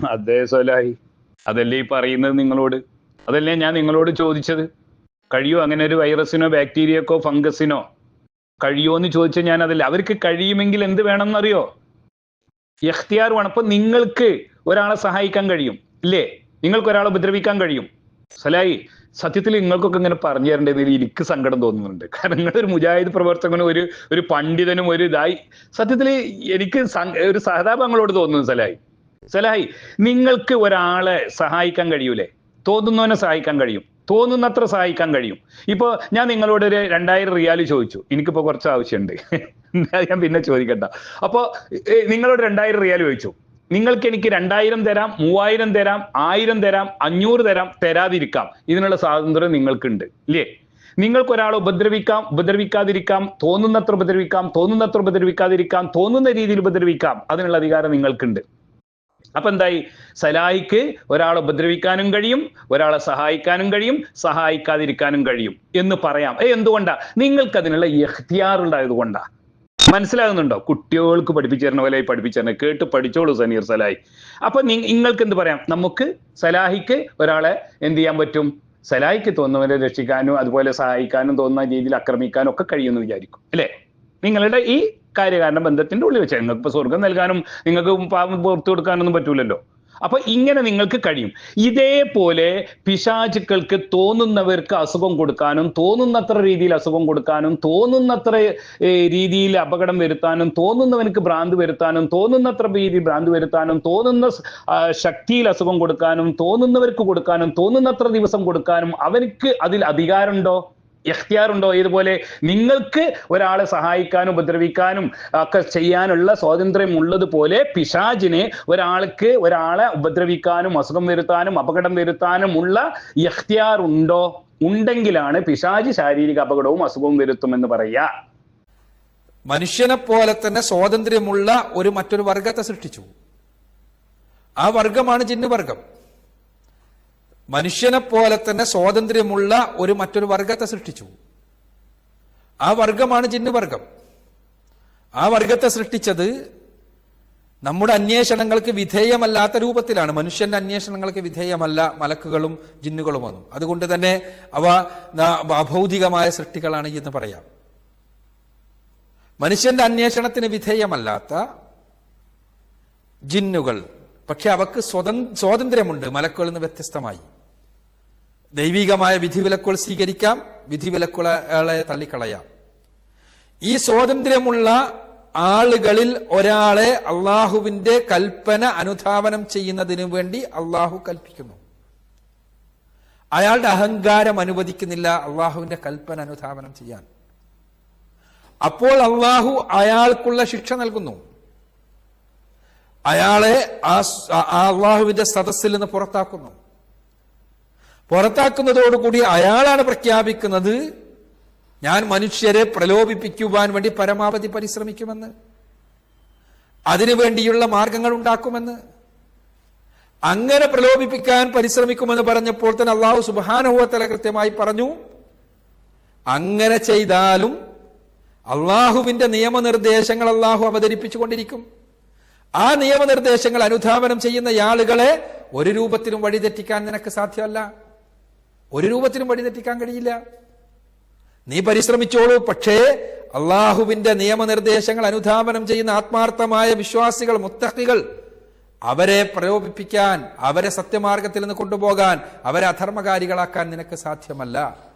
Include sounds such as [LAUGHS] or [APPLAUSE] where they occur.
അതേ സോലായി അതല്ലേ ഈ പറയുന്നത് നിങ്ങളോട്? അതല്ലേ ഞാൻ നിങ്ങളോട് ചോദിച്ചത്? കഴിയോ അങ്ങനെ ഒരു വൈറസിനോ ബാക്ടീരിയക്കോ ഫംഗസിനോ? കഴിയോ എന്ന് ചോദിച്ചാൽ ഞാൻ അതല്ല. അവർക്ക് കഴിയുമെങ്കിൽ എന്ത് വേണമെന്നറിയോ? എഖ്തിയാർ വേണം. അപ്പൊ നിങ്ങൾക്ക് ഒരാളെ സഹായിക്കാൻ കഴിയും. ഇല്ലേ? നിങ്ങൾക്ക് ഒരാളെ ഉപദ്രവിക്കാൻ കഴിയും. സലായി സത്യത്തിൽ നിങ്ങൾക്കൊക്കെ ഇങ്ങനെ പറഞ്ഞു തരേണ്ടതിൽ എനിക്ക് സങ്കടം തോന്നുന്നുണ്ട്. കാരണം നിങ്ങളൊരു മുജാഹിദ് പ്രവർത്തകനും ഒരു ഒരു പണ്ഡിതനും ഒരു ഇതായി. സത്യത്തിൽ എനിക്ക് ഒരു സഹതാപങ്ങളോട് തോന്നുന്നു സലായി സലാഹി നിങ്ങൾക്ക് ഒരാളെ സഹായിക്കാൻ കഴിയൂലേ? തോന്നുന്നവനെ സഹായിക്കാൻ കഴിയും. തോന്നുന്നത്ര സഹായിക്കാൻ കഴിയും. ഇപ്പോൾ ഞാൻ നിങ്ങളോട് ഒരു രണ്ടായിരം റിയാൽ ചോദിച്ചു. എനിക്കിപ്പോൾ കുറച്ച് ആവശ്യമുണ്ട്. [LAUGHS] ഞാൻ പിന്നെ ചോദിക്കണ്ട. അപ്പോൾ നിങ്ങളോട് രണ്ടായിരം റിയാൽ ചോദിച്ചു. നിങ്ങൾക്ക് എനിക്ക് രണ്ടായിരം തരാം മൂവായിരം തരാം ആയിരം തരാം അഞ്ഞൂറ് തരാം തരാതിരിക്കാം. ഇതിനുള്ള സ്വാതന്ത്ര്യം നിങ്ങൾക്കുണ്ട്. ഇല്ലേ? നിങ്ങൾക്ക് ഒരാളെ ഉപദ്രവിക്കാം ഉപദ്രവിക്കാതിരിക്കാം തോന്നുന്നത്ര ഉപദ്രവിക്കാം തോന്നുന്നത്ര ഉപദ്രവിക്കാതിരിക്കാം തോന്നുന്ന രീതിയിൽ ഉപദ്രവിക്കാം. അതിനുള്ള അധികാരം നിങ്ങൾക്കുണ്ട്. അപ്പൊ എന്തായി? സലായിക്ക് ഒരാളെ ഉപദ്രവിക്കാനും കഴിയും ഒരാളെ സഹായിക്കാനും കഴിയും സഹായിക്കാതിരിക്കാനും കഴിയും എന്ന് പറയാം. ഏ എന്തുകൊണ്ടാ? നിങ്ങൾക്ക് അതിനുള്ള എഖ്തിയാർ ഉണ്ടായത് കൊണ്ടാ. മനസ്സിലാകുന്നുണ്ടോ? കുട്ടികൾക്ക് പഠിപ്പിച്ചു പോലെ പഠിപ്പിച്ചു കേട്ട് പഠിച്ചോളൂ സനീർ സലാഹി. അപ്പൊ നിങ്ങൾക്ക് എന്ത് പറയാം? നമുക്ക് സലാഹിക്ക് ഒരാളെ എന്ത് ചെയ്യാൻ പറ്റും? സലാഹിക്ക് തോന്നുന്നവരെ രക്ഷിക്കാനും അതുപോലെ സഹായിക്കാനും തോന്നുന്ന രീതിയിൽ ആക്രമിക്കാനും ഒക്കെ കഴിയുമെന്ന് വിചാരിക്കും. അല്ലേ? നിങ്ങളുടെ ഈ കാര്യകാരണ ബന്ധത്തിന്റെ ഉള്ളിൽ വെച്ചാൽ നിങ്ങൾക്ക് ഇപ്പൊ സ്വർഗം നൽകാനും നിങ്ങൾക്ക് പാപം പുറത്തു കൊടുക്കാനൊന്നും പറ്റൂലല്ലോ. അപ്പൊ ഇങ്ങനെ നിങ്ങൾക്ക് കഴിയും. ഇതേപോലെ പിശാചുക്കൾക്ക് തോന്നുന്നവർക്ക് അസുഖം കൊടുക്കാനും തോന്നുന്നത്ര രീതിയിൽ അസുഖം കൊടുക്കാനും തോന്നുന്നത്ര രീതിയിൽ അപകടം വരുത്താനും തോന്നുന്നവനക്ക് ഭ്രാന്ത് വരുത്താനും തോന്നുന്നത്ര രീതിയിൽ ഭ്രാന്ത് വരുത്താനും തോന്നുന്ന ശക്തിയിൽ അസുഖം കൊടുക്കാനും തോന്നുന്നവർക്ക് കൊടുക്കാനും തോന്നുന്നത്ര ദിവസം കൊടുക്കാനും അവർക്ക് അതിൽ അധികാരമുണ്ടോ? എഖ്തിയാറുണ്ടോ ഇതുപോലെ നിങ്ങൾക്ക് ഒരാളെ സഹായിക്കാനും ഉപദ്രവിക്കാനും ഒക്കെ ചെയ്യാനുള്ള സ്വാതന്ത്ര്യം ഉള്ളതുപോലെ പിശാജിനെ ഒരാൾക്ക് ഒരാളെ ഉപദ്രവിക്കാനും അസുഖം വരുത്താനും അപകടം വരുത്താനും ഉള്ള എഖ്തിയാർ ഉണ്ടോ? ഉണ്ടെങ്കിലാണ് പിശാജ് ശാരീരിക അപകടവും അസുഖവും വരുത്തുമെന്ന് പറയാ മനുഷ്യനെ പോലെ തന്നെ സ്വാതന്ത്ര്യമുള്ള ഒരു മറ്റൊരു വർഗത്തെ സൃഷ്ടിച്ചു. ആ വർഗമാണ് ജിന്ന് വർഗം മനുഷ്യനെ പോലെ തന്നെ സ്വാതന്ത്ര്യമുള്ള ഒരു മറ്റൊരു വർഗത്തെ സൃഷ്ടിച്ചു. ആ വർഗമാണ് ജിന്നു വർഗം ആ വർഗത്തെ സൃഷ്ടിച്ചത് നമ്മുടെ അന്വേഷണങ്ങൾക്ക് വിധേയമല്ലാത്ത രൂപത്തിലാണ്. മനുഷ്യന്റെ അന്വേഷണങ്ങൾക്ക് വിധേയമല്ല മലക്കുകളും ജിന്നുകളും ജിന്നുകളുമൊന്നും അതുകൊണ്ട് തന്നെ അവ അഭൗതികമായ സൃഷ്ടികളാണ് എന്ന് പറയാം. മനുഷ്യന്റെ അന്വേഷണത്തിന് വിധേയമല്ലാത്ത ജിന്നുകൾ. പക്ഷെ അവക്ക് സ്വതന് സ്വാതന്ത്ര്യമുണ്ട്. മലക്കുകളിൽ നിന്ന് വ്യത്യസ്തമായി. ദൈവികമായ വിധിവിലക്കുകൾ സ്വീകരിക്കാം വിധിവിലക്കുകളെ തള്ളിക്കളയാം. ഈ സ്വാതന്ത്ര്യമുള്ള ആളുകളിൽ ഒരാളെ അള്ളാഹുവിന്റെ കൽപ്പന അനുധാവനം ചെയ്യുന്നതിനു വേണ്ടി അള്ളാഹു കൽപ്പിക്കുന്നു. അയാളുടെ അഹങ്കാരം അനുവദിക്കുന്നില്ല അള്ളാഹുവിന്റെ കൽപ്പന അനുധാവനം ചെയ്യാൻ. അപ്പോൾ അള്ളാഹു അയാൾക്കുള്ള ശിക്ഷ നൽകുന്നു. അയാളെ ആ അള്ളാഹുവിന്റെ സദസ്സിൽ നിന്ന് പുറത്താക്കുന്നു. പുറത്താക്കുന്നതോടുകൂടി അയാളാണ് പ്രഖ്യാപിക്കുന്നത് ഞാൻ മനുഷ്യരെ പ്രലോഭിപ്പിക്കുവാൻ വേണ്ടി പരമാവധി പരിശ്രമിക്കുമെന്ന് അതിനുവേണ്ടിയുള്ള മാർഗങ്ങൾ ഉണ്ടാക്കുമെന്ന് അങ്ങനെ പ്രലോഭിപ്പിക്കാൻ പരിശ്രമിക്കുമെന്ന് പറഞ്ഞപ്പോൾ തന്നെ അള്ളാഹു സുബാനുഭവത്തല കൃത്യമായി പറഞ്ഞു അങ്ങനെ ചെയ്താലും അള്ളാഹുവിന്റെ നിയമനിർദ്ദേശങ്ങൾ അള്ളാഹു അവതരിപ്പിച്ചുകൊണ്ടിരിക്കും ആ നിയമനിർദ്ദേശങ്ങൾ അനുധാവനം ചെയ്യുന്ന ആളുകളെ ഒരു രൂപത്തിലും വഴിതെറ്റിക്കാൻ നിനക്ക് സാധ്യമല്ല. ഒരു രൂപത്തിലും വഴിതെറ്റിക്കാൻ കഴിയില്ല. നീ പരിശ്രമിച്ചോളൂ പക്ഷേ അള്ളാഹുവിന്റെ നിയമനിർദ്ദേശങ്ങൾ അനുധാപനം ചെയ്യുന്ന ആത്മാർത്ഥമായ വിശ്വാസികൾ മുത്തഹികൾ അവരെ പ്രലോഭിപ്പിക്കാൻ അവരെ സത്യമാർഗത്തിൽ നിന്ന് കൊണ്ടുപോകാൻ അവരെ അധർമ്മകാരികളാക്കാൻ നിനക്ക് സാധ്യമല്ല.